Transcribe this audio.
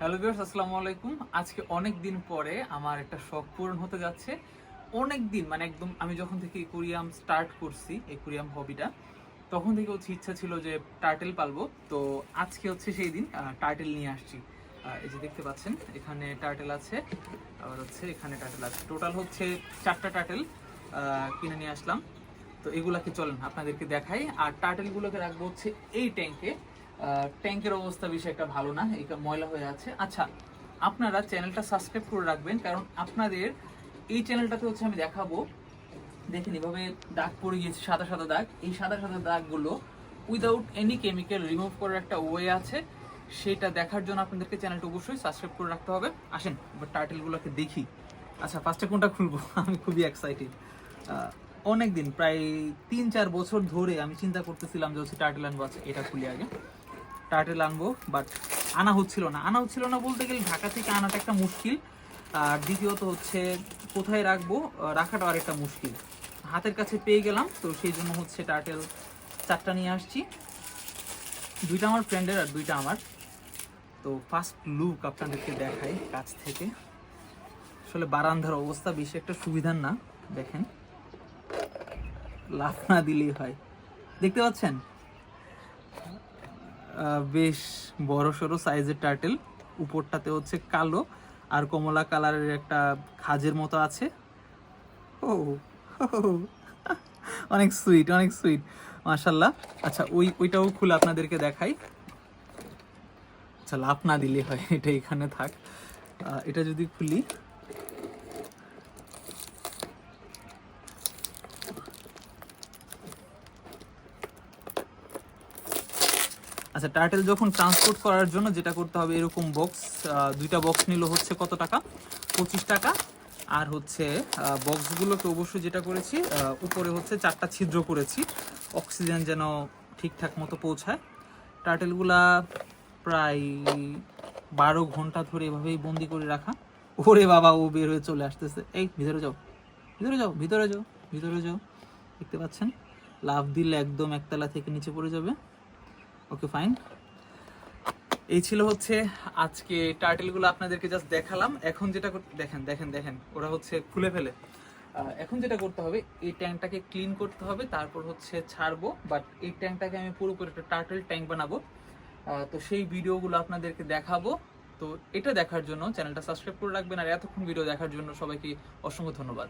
Hello viewers, আসসালামু আলাইকুম। আজকে অনেক দিন পরে আমার একটা শখ পূরণ হতে যাচ্ছে। অনেক দিন মানে একদম আমি যখন থেকে একুরিয়াম স্টার্ট করছি, একুরিয়াম হবিটা তখন থেকে হচ্ছে ইচ্ছা ছিল যে টার্টেল পালবো। তো আজকে হচ্ছে সেই দিন টার্টেল নিয়ে আসছি। এই যে দেখতে পাচ্ছেন, এখানে টার্টেল আছে, আবার হচ্ছে এখানে টার্টেল আছে। টোটাল হচ্ছে চারটা টার্টেল কিনে নিয়ে আসলাম। তো এগুলাকে চলেন, আপনাদেরকে দেখাই। আর টার্টেলগুলোকে রাখব হচ্ছে এই ট্যাঙ্কে ট্যাঙ্কের অবস্থা বেশি একটা ভালো না এটা ময়লা হয়ে আছে। আচ্ছা আপনারা চ্যানেলটা সাবস্ক্রাইব করে রাখবেন, কারণ আপনাদের এই চ্যানেলটাতে হচ্ছে আমি দেখাবো। দেখেন, এভাবে দাগ পড়ে গিয়েছে, সাদা সাদা দাগ। এই সাদা সাদা দাগগুলো উইদাউট এনি কেমিক্যাল রিমুভ করার একটা ওয়ে আছে। সেটা দেখার জন্য আপনাদেরকে চ্যানেলটা অবশ্যই সাবস্ক্রাইব করে রাখতে হবে। আসেন, এবার টাইটেলগুলোকে দেখি। আচ্ছা ফার্স্টে কোনটা খুলবো? আমি খুবই এক্সাইটেড অনেক দিন প্রায় তিন চার বছর ধরে আমি চিন্তা করতেছিলাম যে হচ্ছে টাইটেল আচ্ছা এটা খুলি আগে। টার্টেল আনব বাট আনা হচ্ছিল না। আনা হচ্ছিল না বলতে গেলে ঢাকা থেকে আনাটা একটা মুশকিল। আর দ্বিতীয়ত হচ্ছে, কোথায় রাখব? রাখাটা আরেকটা মুশকিল। হাতের কাছে পেয়ে গেলাম, তো সেই জন্য হচ্ছে টার্টেল চারটা নিয়ে আসছি। দুইটা আমার ফ্রেন্ডের আর দুইটা আমার। তো ফার্স্ট লুক আপনাদেরকে দেখাই কাছ থেকে। আসলে বারান্দার অবস্থা বেশি একটা সুবিধার না, দেখেন। লাফ না দিলেই হয়। দেখতে পাচ্ছেন? বেশ বড় সড়ো সাইজের টার্টেল উপরটাতে হচ্ছে কালো আর কমলা কালারের একটা খাজের মতো আছে। ও অনেক সুইট অনেক সুইট মাশাল্লাহ আচ্ছা ওই, ওইটাও খুলে আপনাদেরকে দেখাই। আচ্ছা লাভ না দিলে হয়, এটা এখানে থাক। এটা যদি খুলি। আচ্ছা টার্টেল যখন ট্রান্সপোর্ট করার জন্য যেটা করতে হবে, এরকম বক্স দুইটা বক্স নিল হচ্ছে কত টাকা? পঁচিশ টাকা। আর হচ্ছে বক্সগুলোকে অবশ্যই যেটা করেছি উপরে হচ্ছে চারটা ছিদ্র করেছি। অক্সিজেন যেন ঠিকঠাক মতো পৌঁছায়। টার্টেলগুলা প্রায় বারো ঘণ্টা ধরে এভাবেই বন্দি করে রাখা। ওরে বাবা, ও বের হয়ে চলে আসতেছে। এই, ভিতরে যাও। ভিতরে যাও ভিতরে যাও ভিতরে যাও। দেখতে পাচ্ছেন? লাভ দিলে একদম একতলা থেকে নিচে পড়ে যাবে। ওকে ফাইন এই ছিল হচ্ছে আজকে টার্টেলগুলো আপনাদেরকে জাস্ট দেখালাম। এখন যেটা দেখেন দেখেন দেখেন, ওরা হচ্ছে খুলে ফেলে। এখন যেটা করতে হবে, এই ট্যাঙ্কটাকে ক্লিন করতে হবে, তারপর হচ্ছে ছাড়বো বাট এই ট্যাঙ্কটাকে আমি পুরোপুরি একটা টার্টেল ট্যাঙ্ক বানাবো। তো সেই ভিডিওগুলো আপনাদেরকে দেখাবো। তো এটা দেখার জন্য চ্যানেলটা সাবস্ক্রাইব করে রাখবেন, আর এতক্ষণ ভিডিও দেখার জন্য সবাইকে অসংখ্য ধন্যবাদ।